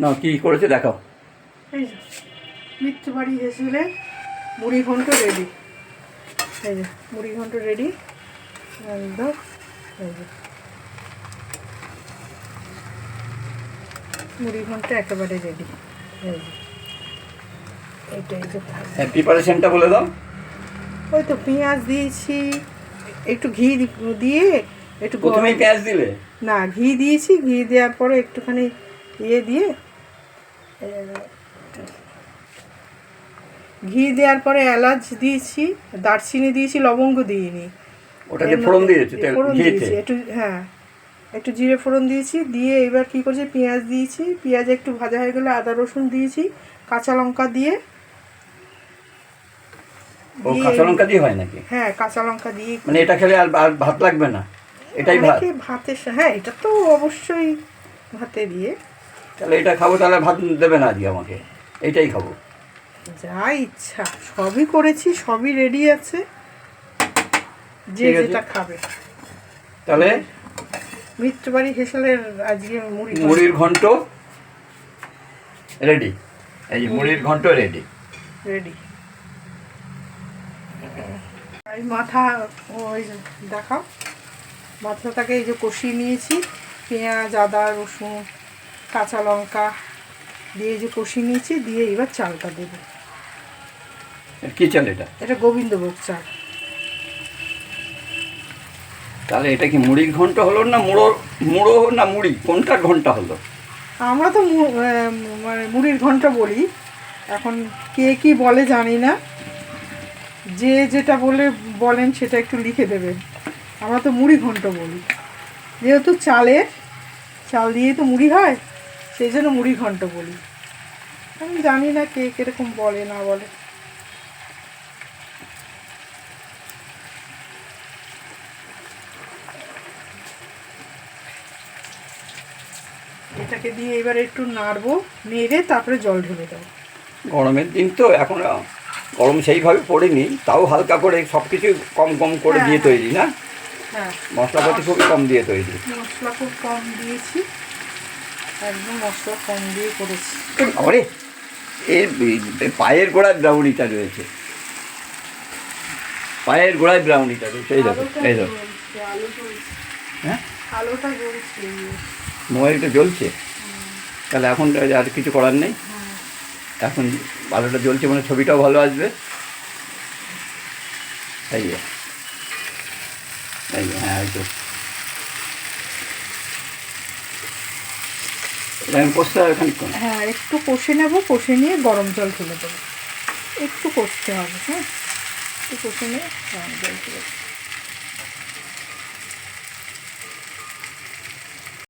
না কি করেছে দেখাও। এই যে মিথ্যে বাড়ি হেসেলে মুড়ি ঘন্ট রেডি এই যে মুড়ি ঘন্ট রেডি একদম এই যে। মুড়ি ঘন্ট একেবারে রেডি এই যে। যে থাকবে। হ্যাঁ প্রিপারেশনটা বলে দাও। ওই তো পেঁয়াজ দিয়েছি একটু ঘি দিয়ে একটু প্রথমেই পেঁয়াজ দিলে? না ঘি দিয়েছি ঘি দেওয়ার পরে একটুখানি ইয়ে দিয়ে ঘি দেওয়ার পরে এলাচ দিয়েছি দারচিনি দিয়েছি লবঙ্গ দিইনি। ওটাকে ফোড়ন দিয়েছি একটু হ্যাঁ একটু জিরে ফোড়ন দিয়েছি দিয়ে এবার কি করছি পেঁয়াজ দিয়েছি পেঁয়াজ একটু ভাজা হয়ে গেলে আদা রসুন দিয়েছি কাঁচা লঙ্কা দিয়ে। ও কাঁচা লঙ্কা দিয়ে হয় নাকি? হ্যাঁ কাঁচা লঙ্কা দিয়ে মানে এটা খেলে আর ভাত লাগবে না? এটাই ভাত? ভাতের হ্যাঁ এটা তো অবশ্যই ভাতে দিয়ে। তাহলে এটা খাব তাহলে ভাত দেবে না আজকে আমাকে। এইটাই খাব। যা ইচ্ছা সবই করেছি সবই রেডি আছে। যে যেটা খাবে। তাহলে? মিত্রবাড়ি হেসেলের আজকে মুড়ি মুড়ির ঘন্ট রেডি এই যে মুড়ির ঘন্ট রেডি রেডি এই মাথা ওই দেখাও। মাথাটাকে এই যে কষিয়ে নিয়েছি। পেঁয়াজ আদা রসুন। কাঁচা লঙ্কা দিয়ে যে কষিয়ে নিয়েছি দিয়ে এবার চালটা দেবো। কি চাল এটা? এটা গোবিন্দভোগ চাল। তাহলে এটা কি মুড়ির ঘন্ট হলো না মুড়ো মুড়ো না মুড়ি? কোনটার ঘণ্টা হলো? আমরা তো মানে মুড়ির ঘণ্টা বলি। এখন কে কি বলে জানি না। যে যেটা বলে বলেন সেটা একটু লিখে দেবেন। আমরা তো মুড়ি ঘন্ট বলি। যেহেতু চালের চাল দিয়েই তো মুড়ি হয়। সেই জন্য মুড়ি ঘন্ট বলি। আমি জানি না কে কীরকম বলে না বলে। এটাকে দিয়ে এবার একটু নাড়বো নেড়ে তারপরে জল ঢেলে দেবো। গরমের দিন তো এখন গরম সেইভাবে পড়েনি তাও হালকা করে সব কিছু কম কম করে দিয়ে তৈরি না? হ্যাঁ। মশলাপাতি খুবই কম দিয়ে তৈরি। মশলা খুব কম দিয়েছি। একদম মশলা কম দিয়ে করেছি। আরে এর এর পায়ের গোড়ায় ব্রাউনিটা রয়েছে। পায়ের গোড়ায় ব্রাউনিটা রয়েছে। এই দেখো এই দেখো। জ্বলছে, হ্যাঁ? আলোটা জ্বলছে মোবাইলটা জ্বলছে? তাহলে এখন আর কিছু করার নেই? হ্যাঁ। এখন আলোটা জ্বলছে মানে ছবিটাও ভালো আসবে? তাই এই হ্যাঁ এই তো এটা হ্যাঁ একটু কষে নেব, কষে নিয়ে গরম জল ফেলে দেবো। একটু কষতে হবে হ্যাঁ? একটু কষে নিয়ে গরম জল ফেলে দেবো।